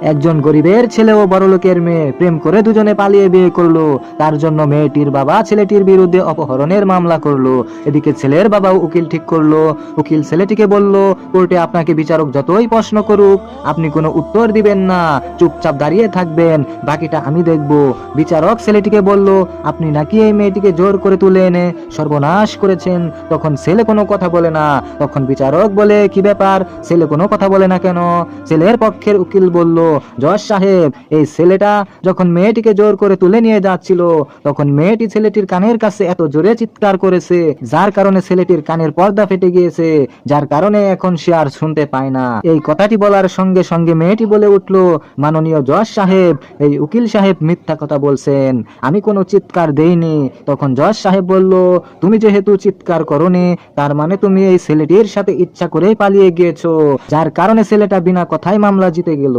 একজন গরিবের ছেলে ও বড়লোকের মেয়ে প্রেম করে দুজনে পালিয়ে বিয়ে করল। তার জন্য মেয়েটির বাবা ছেলেটির বিরুদ্ধে অপহরণের মামলা করল। এদিকে ছেলের বাবা উকিল ঠিক করল। উকিল ছেলেটিকে বলল কোর্টে আপনাকে বিচারক যতই প্রশ্ন করুক, আপনি কোনো উত্তর দিবেন না। চুপচাপ দাঁড়িয়ে থাকবেন, বাকিটা আমি দেখব। বিচারক ছেলেটিকে বলল, আপনি নাকি এই মেয়েটিকে জোর করে তুলে এনে সর্বনাশ করেছেন? তখন ছেলে কোনো কথা বলে না। তখন বিচারক বলে, কি ব্যাপার? ছেলে কোনো কথা বলে না কেন? ছেলের পক্ষের উকিল বলল জজ সাহেব, এই ছেলেটা যখন মেয়েটিকে জোর করে তুলে নিয়ে যাচ্ছিল, তখন মেয়েটি ছেলেটির কানের কাছে এত জোরে চিৎকার করেছে, যার কারণে ছেলেটির কানের পর্দা ফেটে গিয়েছে, যার কারণে এখন সে আর শুনতে পায় না। এই কথাটি বলার সঙ্গে সঙ্গে মেয়েটি বলে উঠল, মাননীয় জজ সাহেব, এই উকিল সাহেব মিথ্যা কথা বলছেন, আমি কোনো চিৎকার দেইনি। তখন জজ সাহেব বলল, তুমি যেহেতু চিৎকার করনি, তার মানে তুমি এই ছেলেটির সাথে ইচ্ছা করেই পালিয়ে গিয়েছো, যার কারণে ছেলেটা বিনা কথায় মামলা জিতে গেল।